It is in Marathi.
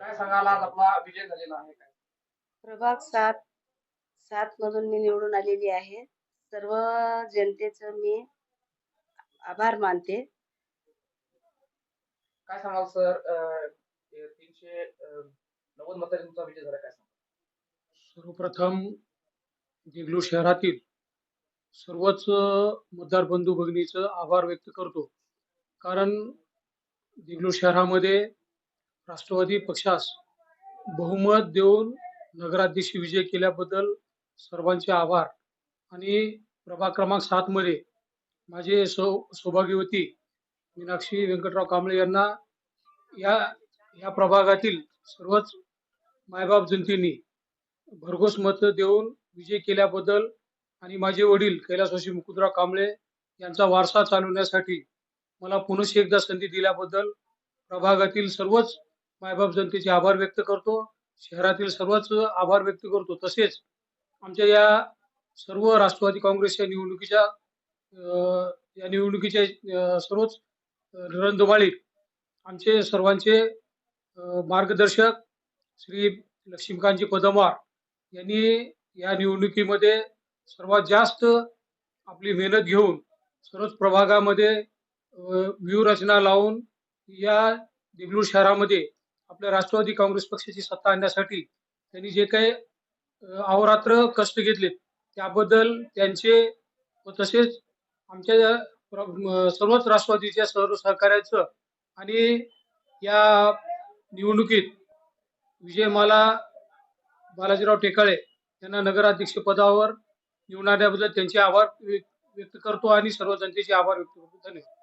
काय सांगाल आज आपला विजय झालेला आहे काय? प्रभाग सात सात मधून मी निवडून आलेली आहे. सर्व जनतेचं मी आभार मानते. काय सांगाल सर? तीनशे अं, नव्वद मतांनी तुमचा विजय झाला काय सांगाल? सर्वप्रथम देगलूर शहरातील सर्वच मतदार बंधू भगिनीचं आभार व्यक्त करतो. कारण देगलूर शहरामध्ये राष्ट्रवादी पक्षास बहुमत देऊन नगराध्यक्ष विजय केल्याबद्दल सर्वांचे आभार. आणि प्रभाग क्रमांक सातमध्ये माझे सौ सौभाग्यवती मीनाक्षी व्यंकटराव कांबळे यांना या या प्रभागातील सर्वच मायबाप जनतेने भरघोस मत देऊन विजय केल्याबद्दल आणि माझे वडील कैलासवासी मुकुंदराव कांबळे यांचा वारसा चालवण्यासाठी मला पुनश एकदा संधी दिल्याबद्दल प्रभागातील सर्वच मायबाप जनतेचे आभार व्यक्त करतो. शहरातील सर्वच आभार व्यक्त करतो. तसेच आमच्या या सर्व राष्ट्रवादी काँग्रेसच्या निवडणुकीच्या या निवडणुकीच्या सर्वच रणधुमाळीत आमचे सर्वांचे मार्गदर्शक श्री लक्ष्मीकांतजी पदमार यांनी या निवडणुकीमध्ये सर्वात जास्त आपली मेहनत घेऊन सर्वच प्रभागामध्ये व्यूहरचना लावून या देगलूर शहरामध्ये आपल्या राष्ट्रवादी काँग्रेस पक्षाची सत्ता आणण्यासाठी त्यांनी जे काही अहोरात्र कष्ट घेतले त्याबद्दल त्यांचे व तसेच आमच्या प्र- सर्वच राष्ट्रवादीच्या सर्व सहकार्याचं आणि या निवडणुकीत विजयमाला बालाजीराव टेकाळे यांना नगराध्यक्ष पदावर निवडून त्यांचे आभार व्य- व्यक्त करतो आणि सर्व जनतेचे आभार व्यक्त करतो. धन्यवाद.